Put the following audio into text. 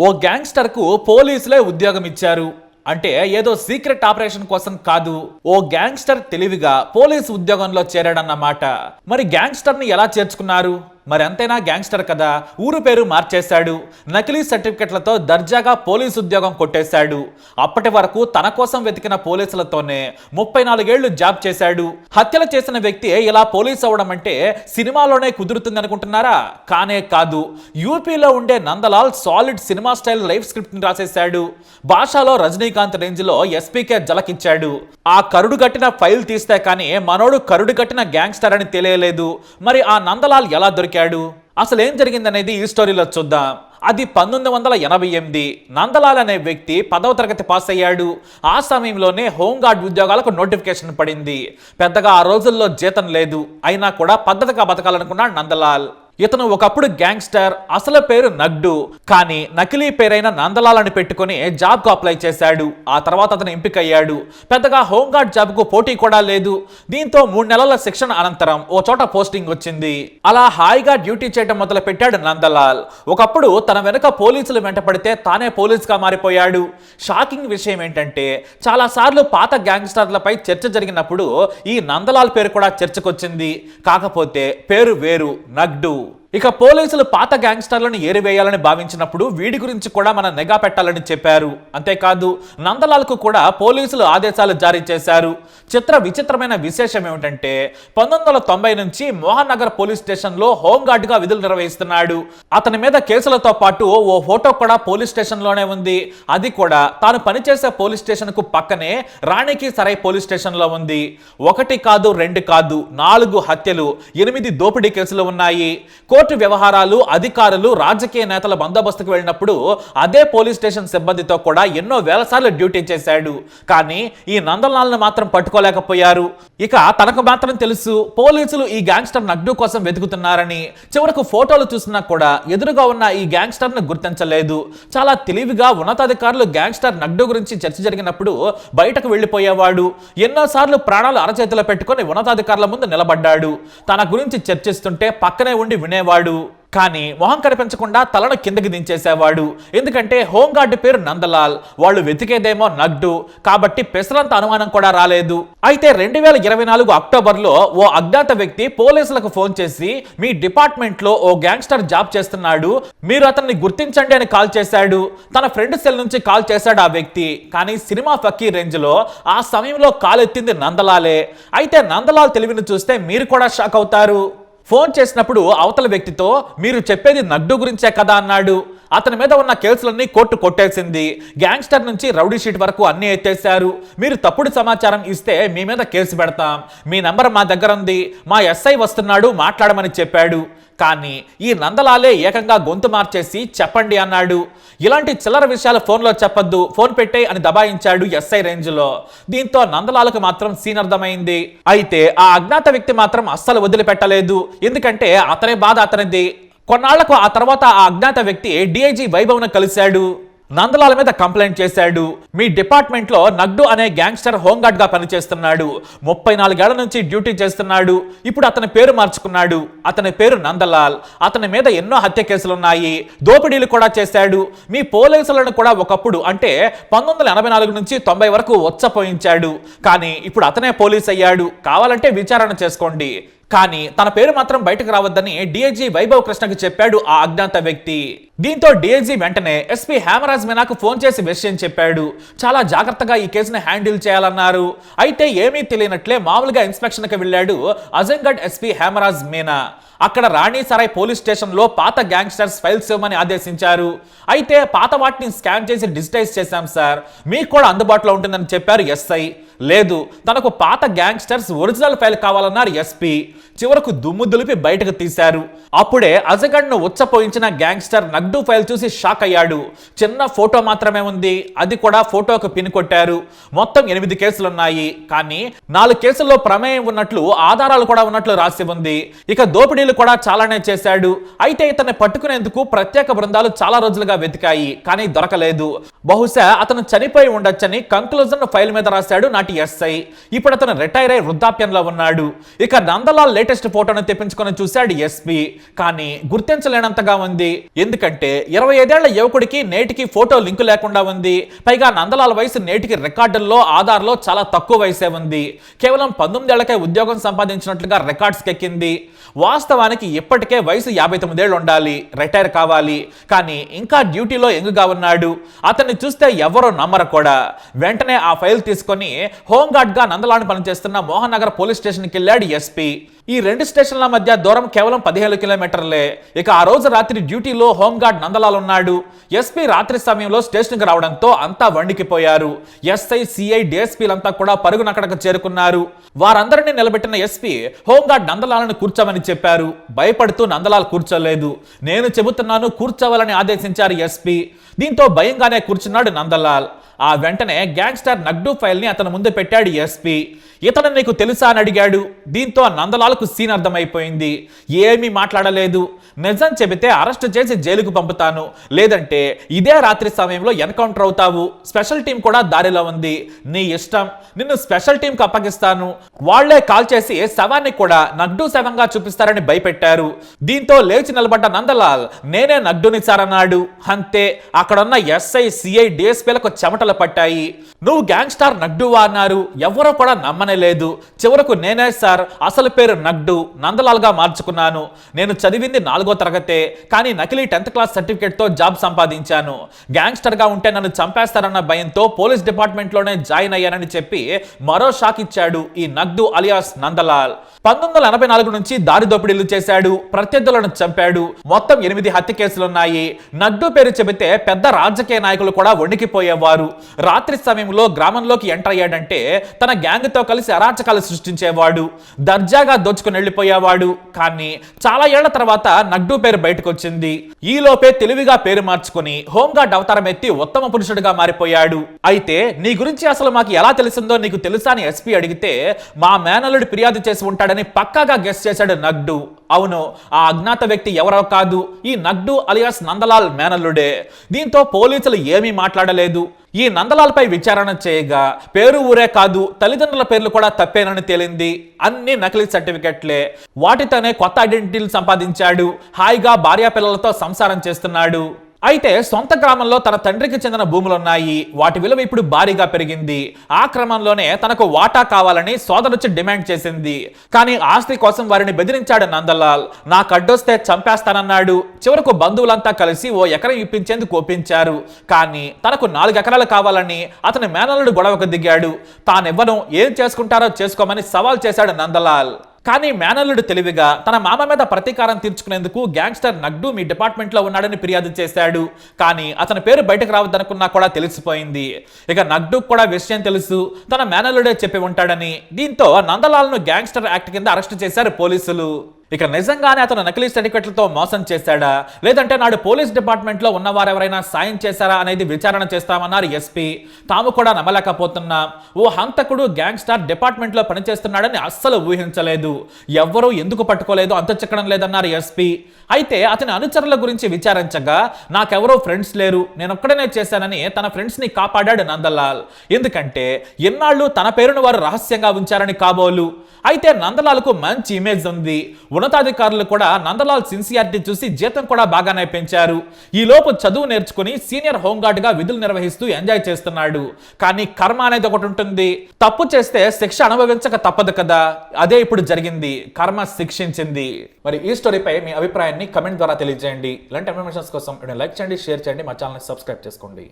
ఓ గ్యాంగ్స్టర్కు పోలీసులే ఉద్యోగం ఇచ్చారు. అంటే ఏదో సీక్రెట్ ఆపరేషన్ కోసం కాదు. ఓ గ్యాంగ్స్టర్ తెలివిగా పోలీసు ఉద్యోగంలో చేరాడన్నమాట. మరి గ్యాంగ్స్టర్ని ఎలా చేర్చుకున్నారు? మరి అంతేనా గ్యాంగ్స్టర్ కదా? ఊరు పేరు మార్చేశాడు. నకిలీ సర్టిఫికెట్లతో దర్జాగా పోలీసు ఉద్యోగం కొట్టేశాడు. అప్పటి వరకు తన కోసం వెతికిన పోలీసులతోనే ముప్పై నాలుగేళ్ళు జాబ్ చేశాడు. హత్యలు చేసిన వ్యక్తి ఇలా పోలీస్ అవ్వడం అంటే సినిమాలోనే కుదురుతుంది అనుకుంటున్నారా కానే కాదు. యూపీలో ఉండే Nandlal solid cinema style life స్క్రిప్ట్ని రాసేశాడు. భాషలో రజనీకాంత్ రేంజ్లో ఎస్పీకే జలకిచ్చాడు. ఆ కరుడు కట్టిన ఫైల్ తీస్తే కానీ మనోడు కరుడు కట్టిన గ్యాంగ్స్టర్ అని తెలియలేదు. మరి ఆ నందలాల్ ఎలా దొరికాడు? అసలు ఏం జరిగిందనేది ఈ స్టోరీలో చూద్దాం. అది పంతొమ్మిది వందల ఎనభై ఎనిమిది నందలాల్ అనే వ్యక్తి పదవ తరగతి పాస్ అయ్యాడు. ఆ సమయంలోనే హోంగార్డ్ ఉద్యోగాలకు నోటిఫికేషన్ పడింది. పెద్దగా ఆ రోజుల్లో జీతం లేదు. అయినా కూడా పద్ధతిగా బతకాలనుకున్నాడు నందలాల్. ఇతను ఒకప్పుడు గ్యాంగ్స్టర్ అసలు పేరు నగ్డు కానీ నకిలీ పేరైన నందలాలని పెట్టుకుని జాబ్కు అప్లై చేశాడు. ఆ తర్వాత అతను ఎంపికయ్యాడు. పెద్దగా హోంగార్డ్ జాబ్కు పోటీ కూడా లేదు. దీంతో మూడు నెలల శిక్షణ అనంతరం ఓ చోట పోస్టింగ్ వచ్చింది. అలా హాయిగా డ్యూటీ చేయడం మొదలు పెట్టాడు నందలాల్. ఒకప్పుడు తన వెనుక పోలీసులు వెంటపడితే తానే పోలీసుగా మారిపోయాడు. షాకింగ్ విషయం ఏంటంటే చాలా సార్లు పాత గ్యాంగ్స్టర్లపై చర్చ జరిగినప్పుడు ఈ నందలాల్ పేరు కూడా చర్చకొచ్చింది. కాకపోతే పేరు వేరు నగ్డు Paulo ఇక పోలీసులు పాత గ్యాంగ్స్టర్లను ఏరివేయాలని భావించినప్పుడు వీడి గురించి కూడా మన నిఘా పెట్టాలని చెప్పారు. అంతేకాదు నందలాల్కు కూడా పోలీసులు ఆదేశాలు జారీ చేశారు. చిత్ర విచిత్రమైన విశేషం ఏమిటంటే పంతొమ్మిది వందల తొంభై నుంచి మోహన్ నగర్ పోలీస్ స్టేషన్లో హోంగార్డ్గా విధులు నిర్వహిస్తున్నాడు. అతని మీద కేసులతో పాటు ఓ ఫోటో కూడా పోలీస్ స్టేషన్లోనే ఉంది. అది కూడా తాను పనిచేసే పోలీస్ స్టేషన్కు పక్కనే రాణికి సరై పోలీస్ స్టేషన్లో ఉంది. ఒకటి కాదు రెండు కాదు నాలుగు హత్యలు ఎనిమిది దోపిడీ కేసులు ఉన్నాయి. కోర్టు వ్యవహారాలు అధికారులు రాజకీయ నేతల బందోబస్తుకు వెళ్ళినప్పుడు అదే పోలీస్ స్టేషన్ సిబ్బందితో కూడా ఎన్నో వేల సార్లు డ్యూటీ చేశాడు. కానీ ఈ నందలాల్ని మాత్రం పట్టుకోలేకపోయారు. ఇక తనకు మాత్రం తెలుసు పోలీసులు ఈ గ్యాంగ్స్టర్ నగ్డు కోసం వెతుకుతున్నారని. చివరకు ఫోటోలు చూసినా కూడా ఎదురుగా ఉన్న ఈ గ్యాంగ్స్టర్ను గుర్తించలేదు. చాలా తెలివిగా ఉన్నతాధికారులు గ్యాంగ్స్టర్ నగ్డు గురించి చర్చ జరిగినప్పుడు బయటకు వెళ్ళిపోయేవాడు. ఎన్నోసార్లు ప్రాణాలు అరచేతిలో పెట్టుకుని ఉన్నతాధికారుల ముందు నిలబడ్డాడు. తన గురించి చర్చిస్తుంటే పక్కనే ఉండి వినేవాడు. కానీ మొహం కనిపించకుండా తలను కిందకి దించేసేవాడు. ఎందుకంటే హోంగార్డు పేరు నందలాల్ వాళ్ళు వెతికేదేమో నగ్డు. కాబట్టి పెసరంత అనుమానం కూడా రాలేదు. అయితే రెండు వేల ఇరవై నాలుగు అక్టోబర్లో ఓ అజ్ఞాత వ్యక్తి పోలీసులకు ఫోన్ చేసి మీ డిపార్ట్మెంట్లో ఓ గ్యాంగ్స్టర్ జాబ్ చేస్తున్నాడు. మీరు అతన్ని గుర్తించండి అని కాల్ చేశాడు. తన ఫ్రెండ్ సెల్ నుంచి కాల్ చేశాడు ఆ వ్యక్తి. కానీ సినిమా ఫకీ రేంజ్లో ఆ సమయంలో కాల్ ఎత్తింది నందలాలే. అయితే నందలాల్ తెలివిని చూస్తే మీరు కూడా షాక్ అవుతారు. ఫోన్ చేసినప్పుడు అవతల వ్యక్తితో మీరు చెప్పేది నడ్డు గురించే కదా అన్నాడు. అతని మీద ఉన్న కేసులన్నీ కోర్టు కొట్టేసింది. గ్యాంగ్స్టర్ నుంచి రౌడీ షీట్ వరకు అన్ని ఎత్తేశారు. మీరు తప్పుడు సమాచారం ఇస్తే మీ మీద కేసు పెడతాం. మీ నంబర్ మా దగ్గర ఉంది. మా ఎస్ఐ వస్తున్నాడు మాట్లాడమని చెప్పాడు. కానీ ఈ నందలాలే ఏకంగా గొంతు మార్చేసి చెప్పండి అన్నాడు. ఇలాంటి చిల్లర విషయాలు ఫోన్లో చెప్పొద్దు. ఫోన్ పెట్టే అని దబాయించాడు ఎస్ఐ రేంజ్లో. దీంతో నందలాలకు మాత్రం సీన్ అర్థమైంది. అయితే ఆ అజ్ఞాత వ్యక్తి మాత్రం అస్సలు వదిలిపెట్టలేదు. ఎందుకంటే అతనే బాధ అతనిది. కొన్నాళ్ళకు ఆ తర్వాత ఆ అజ్ఞాత వ్యక్తి డిఐజీ వైభవ్ను కలిశాడు. నందలాల మీద కంప్లైంట్ చేశాడు. మీ డిపార్ట్మెంట్లో నగ్డు అనే గ్యాంగ్స్టర్ హోంగార్డ్గా పనిచేస్తున్నాడు. ముప్పై నాలుగేళ్ళ నుంచి డ్యూటీ చేస్తున్నాడు. ఇప్పుడు అతని పేరు మార్చుకున్నాడు. అతని పేరు నందలాల్. అతని మీద ఎన్నో హత్య కేసులున్నాయి. దోపిడీలు కూడా చేశాడు. మీ పోలీసులను కూడా ఒకప్పుడు అంటే పంతొమ్మిది వందల ఎనభై నాలుగు నుంచి తొంభై వరకు వచ్చపోయించాడు కానీ ఇప్పుడు అతనే పోలీస్ అయ్యాడు కావాలంటే విచారణ చేసుకోండి. కానీ తన పేరు మాత్రం బయటకు రావద్దని డిఐజీ వైభవ్ కృష్ణకు చెప్పాడు ఆ అజ్ఞాత వ్యక్తి. దీంతో డిఐజీ వెంటనే ఎస్పీ హేమరాజ్ మీనాకు ఫోన్ చేసి విషయం చెప్పాడు. చాలా జాగ్రత్తగా ఈ కేసును హ్యాండిల్ చేయాలన్నారు. అయితే ఏమీ తెలియనట్లే మామూలుగా ఇన్స్పెక్షన్కి వెళ్ళాడు అజంగఢ్ ఎస్పీ హేమరాజ్ మీనా. అక్కడ రాణిసరాయ్ పోలీస్ స్టేషన్లో పాత గ్యాంగ్స్టర్స్ ఫైల్స్ ఇవ్వమని ఆదేశించారు. అయితే పాత వాటిని స్కాన్ చేసి డిజిటైజ్ చేశాం సార్. మీకు కూడా అందుబాటులో ఉంటుందని చెప్పారు ఎస్ఐ. లేదు తనకు పాత గ్యాంగ్స్టర్స్ ఒరిజినల్ ఫైల్ కావాలన్నారు ఎస్పీ. చివరకు దుమ్ము దులిపి బయటకు తీశారు. అప్పుడే అజగడ్ను ఉచ్చపోయించిన గ్యాంగ్స్టర్ నగ్డు ఫైల్ చూసి షాక్ అయ్యాడు. చిన్న ఫోటో మాత్రమే ఉంది. అది కూడా ఫోటోకు పిన్ కొట్టారు. మొత్తం ఎనిమిది కేసులున్నాయి. కానీ నాలుగు కేసుల్లో ప్రమేయం ఉన్నట్లు ఆధారాలు కూడా ఉన్నట్లు రాసి ఉంది. ఇక దోపిడీలు కూడా చాలానే చేశాడు. అయితే ఇతన్ని పట్టుకునేందుకు ప్రత్యేక బృందాలు చాలా రోజులుగా వెతికాయి. కానీ దొరకలేదు. బహుశా అతను చనిపోయి ఉండొచ్చని కంక్లూజన్ ఫైల్ మీద రాశాడు నాటి ఎస్ఐ. ఇప్పుడు అతను రిటైర్ అయి వృద్ధాప్యంలో ఉన్నాడు. ఇక నందలాల్ లేటెస్ట్ ఫోటోను తెప్పించుకొని చూశాడు ఎస్పీ. కానీ గుర్తించలేనంతగా ఉంది. ఎందుకంటే ఇరవై ఐదేళ్ళ యువకుడికి నేటికి ఫోటో లింకు లేకుండా ఉంది. పైగా నందలాల వయసు నేటికి రికార్డుల్లో ఆధార్లో చాలా తక్కువ వయసే ఉంది. కేవలం పంతొమ్మిదేళ్ళకే ఉద్యోగం సంపాదించినట్లుగా రికార్డ్స్ ఎక్కింది వాస్తవానికి ఇప్పటికే వయసు యాభై తొమ్మిదేళ్ళు ఉండాలి. రిటైర్ కావాలి. కానీ ఇంకా డ్యూటీలో ఎంగుగా ఉన్నాడు. అతన్ని చూస్తే ఎవరో నమ్మరు కూడా. వెంటనే ఆ ఫైల్ తీసుకొని హోంగార్డ్గా నందలాన్ని పనిచేస్తున్న మోహన్ నగర్ పోలీస్ స్టేషన్కి వెళ్ళాడు ఎస్పీ. ఈ రెండు స్టేషన్ల మధ్య దూరం కేవలం పదిహేను కిలోమీటర్లే. ఇక ఆ రోజు రాత్రి డ్యూటీలో హోంగార్డ్ నందలాల్ ఉన్నాడు ఎస్పీ రాత్రి సమయంలో స్టేషన్కి రావడంతో అంతా వండికిపోయారు. ఎస్ఐ సిఐ డిఎస్పీలంతా కూడా పరుగున అక్కడకు చేరుకున్నారు. వారందరినీ నిలబెట్టిన ఎస్పీ హోంగార్డ్ నందలాలను కూర్చోమని చెప్పారు. భయపడుతూ నందలాల్ కూర్చోలేదు. నేను చెబుతున్నాను కూర్చోవాలని ఆదేశించారు ఎస్పీ. దీంతో భయంగానే కూర్చున్నాడు నందలాల్. ఆ వెంటనే గ్యాంగ్స్టర్ నగ్డు ఫైల్ని అతని ముందు పెట్టాడు ఎస్పీ. ఇతను నీకు తెలుసా అని అడిగాడు. దీంతో నందలాలకు సీన్ అర్థమైపోయింది. ఏమీ మాట్లాడలేదు. నిజం చెబితే అరెస్ట్ చేసి జైలుకు పంపుతాను. లేదంటే ఇదే రాత్రి సమయంలో ఎన్కౌంటర్ అవుతావు. స్పెషల్ టీం కూడా దారిలో ఉంది. నీ ఇష్టం. నిన్ను స్పెషల్ టీంకి అప్పగిస్తాను. వాళ్ళే కాల్ చేసి శవాన్ని కూడా నగ్డు శవంగా చూపిస్తారని భయపెట్టారు. దీంతో లేచి నిలబడ్డ నందలాల్ నేనే నగ్డుని సారన్నాడు అంతే. అక్కడున్న ఎస్ఐ సిఐ డిఎస్పీలకు చెమటలు పట్టాయి. నువ్వు గ్యాంగ్స్టార్ నగ్డువా అన్నారు. ఎవరో కూడా నమ్మనేలేదు చివరకు నేనే సార్ అసలు పేరు నగ్డు నందలాల్గా మార్చుకున్నాను. నేను చదివింది నాలుగో తరగతే కానీ నకిలీ టెన్త్ క్లాస్ సర్టిఫికేట్తో జాబ్ సంపాదించాను. గ్యాంగ్స్టర్గా ఉంటే నన్ను చంపేస్తారన్న భయంతో పోలీస్ డిపార్ట్మెంట్లోనే జాయిన్ అయ్యానని చెప్పి మరో షాక్ ఇచ్చాడు ఈ నగ్దు అలియాస్ నందలాల్. పంతొమ్మిది వందల ఎనభై నాలుగు నుంచి దారి దోపిడీలు చేశాడు ప్రత్యర్థులను చంపాడు. మొత్తం ఎనిమిది హత్య కేసులున్నాయి. నగ్డు పేరు చెబితే పెద్ద రాజకీయ నాయకులు కూడా వణికిపోయేవారు. రాత్రి సమయంలో గ్రామంలోకి ఎంటర్ అయ్యాడంటే తన గ్యాంగ్తో కలిసి అరాచకాలు సృష్టించేవాడు దర్జాగా దోచుకుని వెళ్ళిపోయేవాడు. కానీ చాలా ఏళ్ళ తర్వాత నగ్డు పేరు బయటకు వచ్చింది ఈ లోపే తెలివిగా పేరు మార్చుకుని హోంగార్డ్ అవతారం ఎత్తి ఉత్తమ పురుషుడిగా మారిపోయాడు. అయితే నీ గురించి అసలు మాకు ఎలా తెలిసిందో నీకు తెలుసా అని ఎస్పీ అడిగితే మా మేనల్లుడు ఫిర్యాదు చేసి ఉంటాడని పక్కాగా గెస్ట్ చేశాడు నగ్డు. అవును ఆ అజ్ఞాత వ్యక్తి ఎవరో కాదు. ఈ నగ్డు అలియాస్ నందలాల్ మేనల్లుడే. దీంతో పోలీసులు ఏమీ మాట్లాడలేదు. ఈ నందలాల్పై విచారణ చేయగా పేరు ఊరే కాదు తల్లిదండ్రుల పేర్లు కూడా తప్పేనని తేలింది. అన్ని నకిలీ సర్టిఫికెట్లే. వాటితోనే కొత్త ఐడెంటిటీలు సంపాదించాడు. హాయిగా భార్యా పిల్లలతో సంసారం చేస్తున్నాడు. అయితే సొంత గ్రామంలో తన తండ్రికి చెందిన భూములున్నాయి. వాటి విలువ ఇప్పుడు భారీగా పెరిగింది. ఆ క్రమంలోనే తనకు వాటా కావాలని సోదరుచి డిమాండ్ చేసింది. కానీ ఆస్తి కోసం వారిని బెదిరించాడు నందలాల్. నా కడ్డొస్తే చంపేస్తానన్నాడు. చివరకు బంధువులంతా కలిసి ఓ ఎకరం ఇప్పించేందుకు ఒప్పించారు. కానీ తనకు నాలుగు ఎకరాలు కావాలని అతని మేనల్లుడు గొడవకు దిగాడు. తానివ్వను ఏం చేసుకుంటారో చేసుకోమని సవాల్ చేశాడు నందలాల్. కానీ మేనల్లుడు తెలివిగా తన మామ మీద ప్రతీకారం తీర్చుకునేందుకు గ్యాంగ్స్టర్ నగ్డు మీ డిపార్ట్మెంట్లో ఉన్నాడని ఫిర్యాదు చేశాడు. కానీ అతని పేరు బయటకు రావద్దనుకున్నా కూడా తెలిసిపోయింది. ఇక నగ్డు కూడా విషయం తెలుసు. తన మేనల్లుడే చెప్పి ఉంటాడని. దీంతో నందలాల్ను గ్యాంగ్స్టర్ యాక్ట్ కింద అరెస్ట్ చేశారు పోలీసులు. ఇక నిజంగానే అతను నకిలీ సర్టిఫికెట్లతో మోసం చేశాడా? లేదంటే నాడు పోలీస్ డిపార్ట్మెంట్లో ఉన్నవారు సాయం చేశారా అనేది విచారణ చేస్తామన్నారు ఎస్పీ. తాము కూడా నమ్మలేకపోతున్నాం. ఓ హంతకుడు గ్యాంగ్స్టార్ డిపార్ట్మెంట్లో పనిచేస్తున్నాడని అస్సలు ఊహించలేదు. ఎవ్వరూ ఎందుకు పట్టుకోలేదు? అంత చిక్కడం లేదన్నారు ఎస్పీ. అయితే అతని అనుచరుల గురించి విచారించగా నాకెవరో ఫ్రెండ్స్ లేరు. నేను ఒక్కడనే చేశానని తన ఫ్రెండ్స్ని కాపాడాడు నందలాల్. ఎందుకంటే ఎన్నాళ్ళు తన పేరును వారు రహస్యంగా ఉంచారని కాబోలు. అయితే నందలాల్కు మంచి ఇమేజ్ ఉంది. ఉన్నతాధికారులు కూడా నందలాల్ సిన్సియారిటీ చూసి జీతం కూడా బాగానే పెంచారు. ఈలోపు చదువు నేర్చుకుని సీనియర్ హోంగార్డ్గా విధులు నిర్వహిస్తూ ఎంజాయ్ చేస్తున్నాడు. కానీ కర్మ అనేది ఒకటి ఉంటుంది. తప్పు చేస్తే శిక్ష అనుభవించక తప్పదు కదా. అదే ఇప్పుడు జరిగింది. కర్మ శిక్షించింది. మరి ఈ స్టోరీపై మీ అభిప్రాయాన్ని కమెంట్ ద్వారా తెలియజేయండి. ఇలాంటి ఇన్ఫర్మేషన్స్ కోసం లైక్ చేయండి షేర్ చేయండి మా ఛానల్ని సబ్స్క్రైబ్ చేసుకోండి.